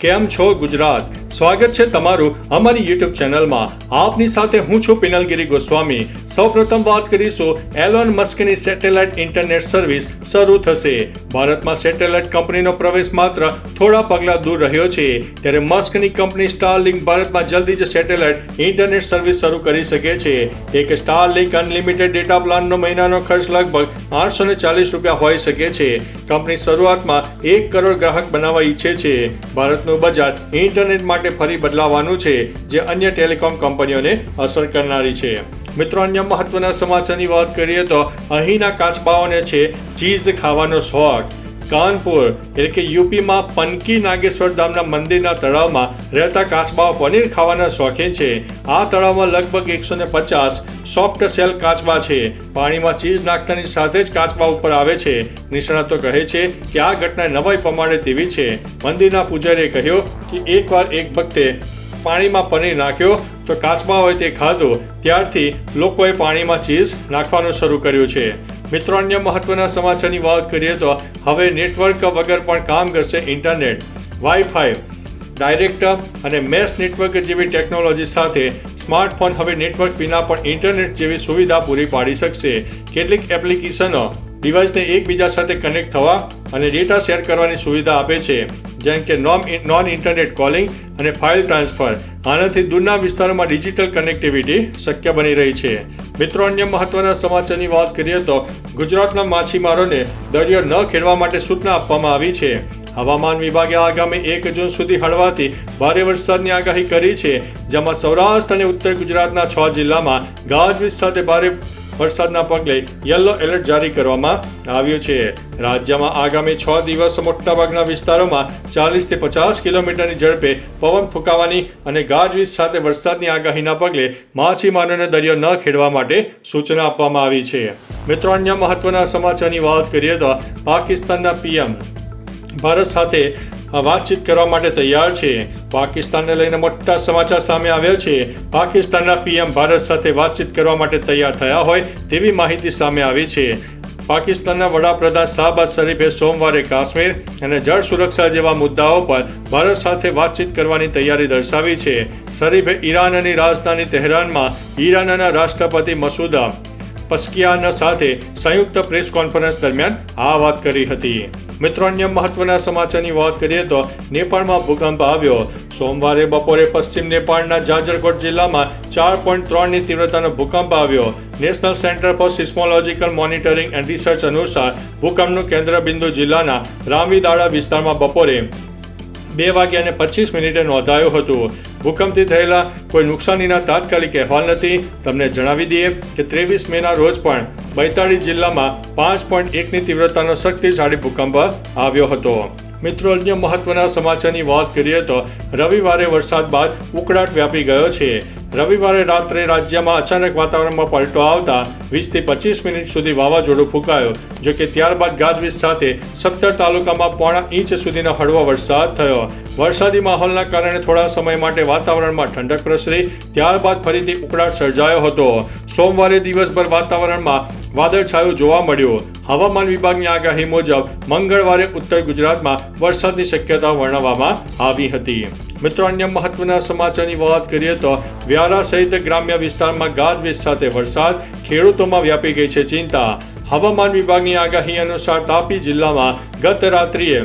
કેમ છો ગુજરાત? સ્વાગત છે તમારું અમારી યુટ્યુબ ચેનલમાં. આપની સાથે હું છું પિનલગીરી ગોસ્વામી. સૌપ્રથમ વાત કરીશું એલોન મસ્કની સેટેલાઇટ ઇન્ટરનેટ સર્વિસ શરૂ થશે. ભારતમાં સેટેલાઇટ કંપનીનો પ્રવેશ માત્ર થોડા પગલા દૂર રહ્યો છે. ત્યારે મસ્કની કંપની સ્ટારલિંક ભારતમાં જલ્દી જ સેટેલાઇટ ઇન્ટરનેટ સર્વિસ શરૂ કરી શકે છે. એક સ્ટારલિંક અનલિમિટેડ ડેટા પ્લાનનો મહિનાનો ખર્ચ લગભગ આઠસો ને ચાલીસ રૂપિયા હોઈ શકે છે. કંપની શરૂઆતમાં એક કરોડ ગ્રાહક બનાવવા ઈચ્છે છે. ભારતનું બજાર ઇન્ટરનેટ માટે ફરી બદલાવાનું છે, જે અન્ય ટેલિકોમ કંપનીઓને અસર કરનારી છે. મિત્રો, અન્ય મહત્વના સમાચારની વાત કરીએ તો અહીંના કાચબાઓને છે, ચીઝ ખાવાનો શોખ. કાનપુર, એટલે કે યુપીમાં પનકી નાગેશ્વર ધામના મંદિરના તળાવમાં રહેતા કાચબાઓ પનીર ખાવાના શોખીન છે. આ તળાવમાં લગભગ એકસો ને પચાસ સોફ્ટ સેલ કાચબા છે. પાણીમાં ચીઝ નાખતાની સાથે જ કાચબા ઉપર આવે છે. નિષ્ણાતો કહે છે કે આ ઘટના નવાઈ પ્રમાણે તેવી છે. મંદિરના પૂજારીએ કહ્યું કે એકવાર એક ભક્તે પાણીમાં પનીર નાખ્યો તો કાચબા હોય તે ખાધું. ત્યારથી લોકોએ પાણીમાં ચીઝ નાખવાનું શરૂ કર્યું છે. મિત્રો, અન્ય મહત્વના સમાચારની વાત કરીએ તો હવે નેટવર્ક વગર પણ કામ કરશે ઇન્ટરનેટ. વાઈફાઈ ડાયરેક્ટ અને મેશ નેટવર્ક જેવી ટેકનોલોજી સાથે સ્માર્ટફોન હવે નેટવર્ક વિના પણ ઇન્ટરનેટ જેવી સુવિધા પૂરી પાડી શકશે. કેટલીક એપ્લિકેશનો ડિવાઇસને એકબીજા સાથે કનેક્ટ થવા અને ડેટા શેર કરવાની સુવિધા આપે છે. જેમ કે નોન નોન ઇન્ટરનેટ કોલિંગ અને ફાઇલ ટ્રાન્સફર. આનાથી દૂરના વિસ્તારોમાં ડિજિટલ કનેક્ટિવિટી શક્ય બની રહી છે. મિત્રો, અન્ય મહત્વના સમાચારની વાત કરીએ તો ગુજરાતના માછીમારોને દરિયો ન ખેડવા માટે સૂચના આપવામાં આવી છે. હવામાન વિભાગે આગામી એક જૂન સુધી હળવાથી ભારે વરસાદની આગાહી કરી છે, જેમાં સૌરાષ્ટ્ર અને ઉત્તર ગુજરાતના છ જિલ્લામાં ગાજવીજ સાથે ભારે વરસાદના પગલે યલો એલર્ટ જારી કરવામાં આવ્યું છે. રાજ્યમાં આગામી છ દિવસ મોટાભાગના વિસ્તારોમાં ચાલીસથી પચાસ કિલોમીટરની ઝડપે પવન ફૂંકાવાની અને ગાજવીજ સાથે વરસાદની આગાહીના પગલે માછીમારોને દરિયો ન ખેડવા માટે સૂચના આપવામાં આવી છે. મિત્રો, અન્ય મહત્વના સમાચારની વાત કરીએ તો પાકિસ્તાનના પીએમ ભારત સાથે વાતચીત કરવા માટે તૈયાર છે. પાકિસ્તાનને લઈને મોટા સમાચાર સામે આવ્યા છે. પાકિસ્તાનના પીએમ ભારત સાથે વાતચીત કરવા માટે તૈયાર થયા હોય તેવી માહિતી સામે આવી છે. પાકિસ્તાનના વડાપ્રધાન શાહબાઝ શરીફે સોમવારે કાશ્મીર અને જળ સુરક્ષા જેવા મુદ્દાઓ પર ભારત સાથે વાતચીત કરવાની તૈયારી દર્શાવી છે. શરીફે ઈરાનની રાજધાની તહેરાનમાં ઈરાનના રાષ્ટ્રપતિ મસૂદા પસ્કિયાના સાથે સંયુક્ત પ્રેસ કોન્ફરન્સ દરમિયાન આ વાત કરી હતી. મિત્રો, અન્ય મહત્વના સમાચારની વાત કરીએ તો નેપાળમાં ભૂકંપ આવ્યો. સોમવારે બપોરે પશ્ચિમ નેપાળના જાજરકોટ જિલ્લામાં ચાર પોઈન્ટ ત્રણની તીવ્રતાનો ભૂકંપ આવ્યો. National centre for seismological monitoring and research અનુસાર ભૂકંપનું કેન્દ્ર બિંદુ જિલ્લાના રામીદાળા વિસ્તારમાં બપોરે બે વાગ્યા અને પચીસ મિનિટે નોંધાયું હતું. ભૂકંપથી થયેલા કોઈ નુકસાનીના તાત્કાલિક અહેવાલ નથી. તમને જણાવી દઈએ કે ત્રેવીસ મેના રોજ પણ બૈતાળી જિલ્લામાં પાંચ પોઈન્ટ એકની તીવ્રતાનો શક્તિશાળી ભૂકંપ આવ્યો હતો. મિત્રો, અન્ય મહત્વના સમાચારની વાત કરીએ તો રવિવારે વરસાદ બાદ ઉકળાટ વ્યાપી ગયો છે. રવિવારે રાત્રે રાજ્યમાં અચાનક વાતાવરણમાં પલટો આવતા વીસથી પચીસ મિનિટ સુધી વાવાઝોડું ફૂંકાયો, જો કે ત્યારબાદ ગાજવીજ સાથે સત્તર તાલુકામાં પોણા ઇંચ સુધીનો હળવો વરસાદ થયો. વરસાદી માહોલના કારણે થોડા સમય માટે વાતાવરણમાં ઠંડક પ્રસરી, ત્યારબાદ ફરીથી ઉકળાટ સર્જાયો હતો. સોમવારે દિવસભર વાતાવરણમાં વાદળછાયું જોવા મળ્યું. હવામાન વિભાગની આગાહી મુજબ મંગળવારે ઉત્તર ગુજરાતમાં વરસાદની શક્યતા વર્ણવવામાં આવી હતી. મિત્રો, અન્ય મહત્વના સમાચારની વાત કરીએ તો વ્યારા સહિત ગ્રામ્ય વિસ્તારમાં ગાજવીજ સાથે વરસાદ, ખેડૂતોમાં વ્યાપી ગઈ છે ચિંતા. હવામાન વિભાગની આગાહી અનુસાર તાપી જિલ્લામાં ગત રાત્રિએ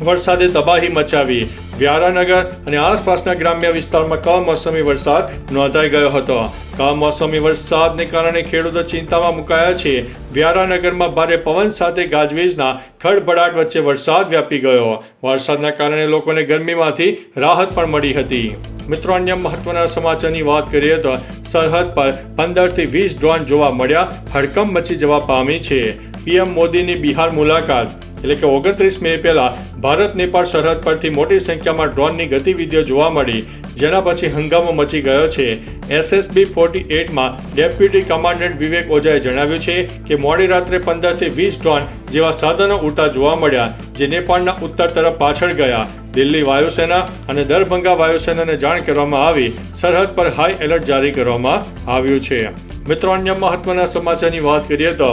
વરસાદે તબાહી મચાવી. વ્યારાનગર અને આસપાસના ગ્રામ્ય વિસ્તારમાં કમોસમી વરસાદ નોંધાઈ ગયો હતો. કમોસમી વરસાદને કારણે ખેડૂતો ચિંતામાં મુકાયા છે. વ્યારાનગરમાં ભારે પવન સાથે ગાજવીજના ખડભડાટ વચ્ચે વરસાદ વ્યાપી ગયો. વરસાદના કારણે લોકોને ગરમીમાંથી રાહત પણ મળી હતી. મિત્રો, અન્ય મહત્વના સમાચારની વાત કરીએ તો સરહદ પર પંદરથી વીસ ડ્રોન જોવા મળ્યા. હડકંપ મચી જવા પામી છે. પીએમ મોદીની બિહાર મુલાકાત. એટલે કે ઓગણત્રીસ મે પહેલા ભારત, નેપાળ સરહદ પરથી મોટી સંખ્યામાં ડ્રોનની ગતિવિધિઓ જોવા મળી, જેના પછી હંગામો મચી ગયો છે. એસએસબી ફોર્ટી એટમાં ડેપ્યુટી કમાન્ડન્ટ વિવેક ઓઝાએ જણાવ્યું છે કે મોડી રાત્રે પંદરથી વીસ ડ્રોન જેવા સાધનો ઉડતા જોવા મળ્યા, જે નેપાળના ઉત્તર તરફ પાછળ ગયા. દિલ્હી વાયુસેના અને દરભંગા વાયુસેનાને જાણ કરવામાં આવી. સરહદ પર હાઈ એલર્ટ જારી કરવામાં આવ્યું છે. મિત્રો, અન્ય મહત્વના સમાચારની વાત કરીએ તો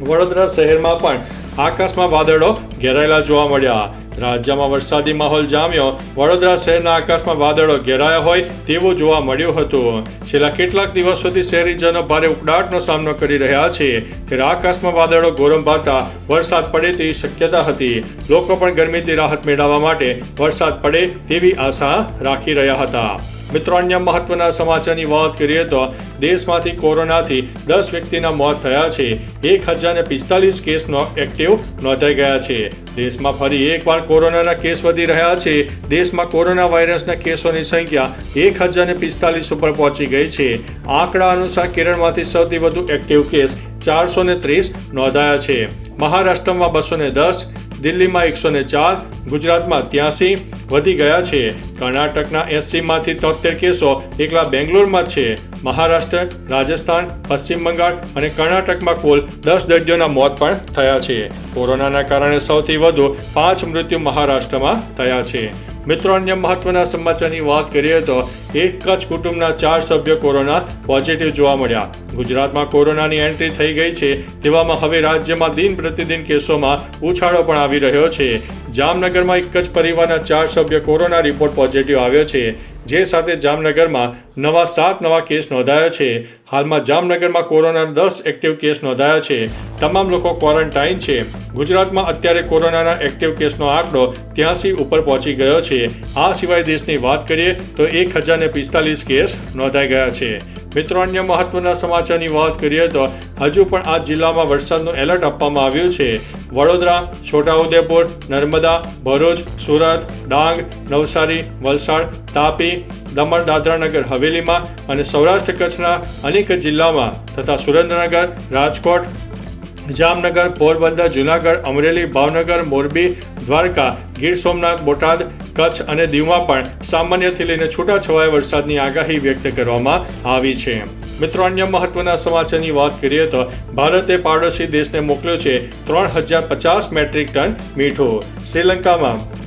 વડોદરા શહેરમાં પણ આકાશમાં વાદળો ઘેરાયેલા જોવા મળ્યા. રાજ્યમાં વરસાદી માહોલ જામ્યો. વડોદરા શહેરના આકાશમાં વાદળો ઘેરાયા હોય તેવું જોવા મળ્યું હતું. છેલ્લા કેટલાક દિવસોથી શહેરીજનો ભારે ઉકળાટનો સામનો કરી રહ્યા છે. ત્યારે આકાશમાં વાદળો ગોરંભાતા વરસાદ પડે તેવી શક્યતા હતી. લોકો પણ ગરમીથી રાહત મેળવવા માટે વરસાદ પડે તેવી આશા રાખી રહ્યા હતા. મિત્રો, અન્ય મહત્વના સમાચારની વાત કરીએ તો દેશમાંથી કોરોનાથી દસ વ્યક્તિના મોત થયા છે. એક હજાર ને પિસ્તાલીસ કેસ એક્ટિવ નોંધાઈ ગયા છે. દેશમાં ફરી એકવાર કોરોનાના કેસ વધી રહ્યા છે. દેશમાં કોરોના વાયરસના કેસોની સંખ્યા એક હજાર ને પિસ્તાલીસ ઉપર પહોંચી ગઈ છે. આંકડા અનુસાર કેરળમાંથી સૌથી વધુ એક્ટિવ કેસ ચારસો ત્રીસ નોંધાયા છે. મહારાષ્ટ્રમાં બસો દસ દિલ્હીમાં એકસો ને ચાર, ગુજરાતમાં ત્યાંસી વધી ગયા છે. કર્ણાટકના એસસીમાંથી તોતેર કેસો એકલા બેંગ્લોરમાં છે. મહારાષ્ટ્ર, રાજસ્થાન, પશ્ચિમ બંગાળ અને કર્ણાટકમાં કુલ દસ દર્દીઓના મોત પણ થયા છે. કોરોનાના કારણે સૌથી વધુ પાંચ મૃત્યુ મહારાષ્ટ્રમાં થયા છે. મિત્રો, અન્ય મહત્વના સમાચારની વાત કરીએ તો એક જ કુટુંબના ચાર સભ્યો કોરોના પોઝિટિવ જોવા મળ્યા. ગુજરાતમાં કોરોનાની એન્ટ્રી થઈ ગઈ છે, તેવામાં હવે રાજ્યમાં દિન પ્રતિદિન કેસોમાં ઉછાળો પણ આવી રહ્યો છે. જામનગરમાં એક જ પરિવારના ચાર સભ્ય કોરોના રિપોર્ટ પોઝિટિવ આવ્યો છે, જે સાથે જામનગરમાં નવા સાત નવા કેસ નોંધાયા છે. હાલમાં જામનગરમાં કોરોના દસ એક્ટિવ કેસ નોંધાયા છે. તમામ લોકો ક્વોરન્ટાઇન છે. ગુજરાતમાં અત્યારે કોરોનાના એક્ટિવ કેસનો આંકડો ત્યાંસી ઉપર પહોંચી ગયો છે. આ સિવાય દેશની વાત કરીએ તો એક હજારને પિસ્તાલીસ કેસ નોંધાઈ ગયા છે. મિત્રો, અન્ય મહત્વના સમાચારની વાત કરીએ તો હજુ પણ આ જિલ્લામાં વરસાદનું એલર્ટ આપવામાં આવ્યું છે. વડોદરા, છોટાઉદેપુર, નર્મદા, ભરૂચ, સુરત, ડાંગ, નવસારી, વલસાડ, તાપી, દમણ, દાદરાનગર, હવેલીમાં અને સૌરાષ્ટ્ર કચ્છના અનેક જિલ્લામાં તથા સુરેન્દ્રનગર, રાજકોટ જામનગર, પોરબંદર, જુનાગઢ, અમરેલી, ભાવનગર, મોરબી, દ્વારકા, ગીર સોમનાથ, બોટાદ, કચ્છ અને દીવમાં પણ સામાન્યથી લઈને છૂટાછવાયા વરસાદની આગાહી વ્યક્ત કરવામાં આવી છે. મિત્રો, અન્ય મહત્વના સમાચારની વાત કરીએ તો ભારતે પાડોશી દેશને મોકલ્યો છે ત્રણ હજાર પચાસ મેટ્રિક ટન મીઠું. શ્રીલંકામાં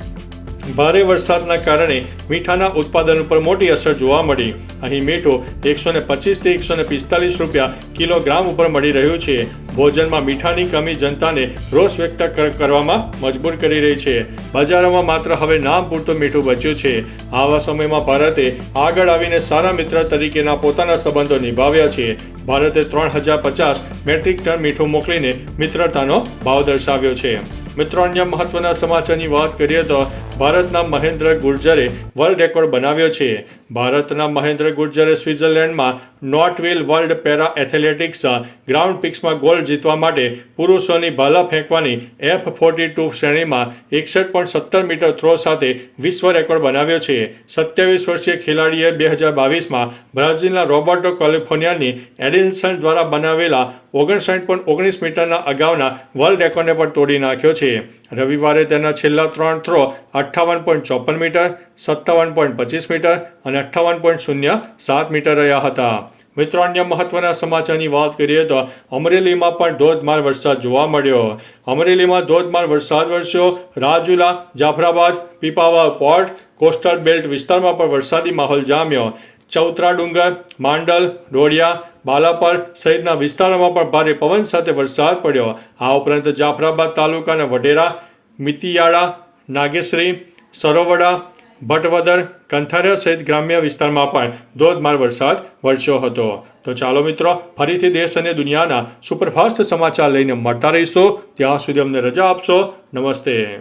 ભારે વરસાદના કારણે મીઠાના ઉત્પાદન ઉપર મોટી અસર જોવા મળી. અહીં મીઠું એકસો ને પચીસથી એકસો ને પિસ્તાલીસ રૂપિયા કિલોગ્રામ ઉપર મળી રહ્યું છે. ભોજનમાં મીઠાની કમી જનતાને રોષ વ્યક્ત કરવામાં મજબૂર કરી રહી છે. બજારોમાં માત્ર હવે નામ પૂરતું મીઠું બચ્યું છે. આવા સમયમાં ભારતે આગળ આવીને સારા મિત્ર તરીકેના પોતાના સંબંધો નિભાવ્યા છે. ભારતે ત્રણ હજાર પચાસ મેટ્રિક ટન મીઠું મોકલીને મિત્રતાનો ભાવ દર્શાવ્યો છે. મિત્રો, અન્ય મહત્વના સમાચારની વાત કરીએ તો ભારતના મહેન્દ્ર ગુર્જરે વર્લ્ડ રેકોર્ડ બનાવ્યો છે. ભારતના મહેન્દ્ર ગુર્જરે સ્વિટ્ઝરલેન્ડમાં Nottwil world para athletics grand પિક્સમાં gold જીતવા માટે પુરુષોની ભાલા ફેંકવાની એફ ફોર્ટી ટુ શ્રેણીમાં એકસઠ પોઈન્ટ સત્તર મીટર થ્રો સાથે વિશ્વ રેકોર્ડ બનાવ્યો છે. સત્યાવીસ વર્ષીય ખેલાડીએ બે હજાર બાવીસમાં બ્રાઝિલના રોબર્ટો કેલિફોર્નિયાની એડિન્સન દ્વારા બનાવેલા ઓગણસાઠ પોઈન્ટ ઓગણીસ મીટરના અગાઉના વર્લ્ડ રેકોર્ડને પણ તોડી નાખ્યો છે. રવિવારે તેના છેલ્લા ત્રણ થ્રો અઠ્ઠાવન પોઈન્ટ ચોપન મીટર, સત્તાવન પોઈન્ટ પચીસ મીટર અને અઠ્ઠાવન પોઈન્ટ શૂન્ય સાત મીટર રહ્યા હતા. મિત્રો, અન્ય મહત્વના સમાચારની વાત કરીએ તો અમરેલીમાં પણ ધોધમાર વરસાદ જોવા મળ્યો. અમરેલીમાં ધોધમાર વરસાદ વરસ્યો. Rajula, Jafrabad Pipavav port, coastal belt વિસ્તારમાં પણ વરસાદી માહોલ જામ્યો. ચૌત્રા, ડુંગર, માંડલ, ડોડિયા, બાલાપર સહિતના વિસ્તારોમાં પણ ભારે પવન સાથે વરસાદ પડ્યો. આ ઉપરાંત જાફરાબાદ તાલુકાના વઢેરા, મિતિયાળા નાગેશ્રી, સરોવડા, ભટવદર, કંથારિયા સહિત ગ્રામ્ય વિસ્તારમાં પણ ધોધમાર વરસાદ વરસ્યો હતો. તો ચાલો મિત્રો, ફરીથી દેશ અને દુનિયાના સુપરફાસ્ટ સમાચાર લઈને મળતા રહીશો. ત્યાં સુધી અમને રજા આપશો. નમસ્તે.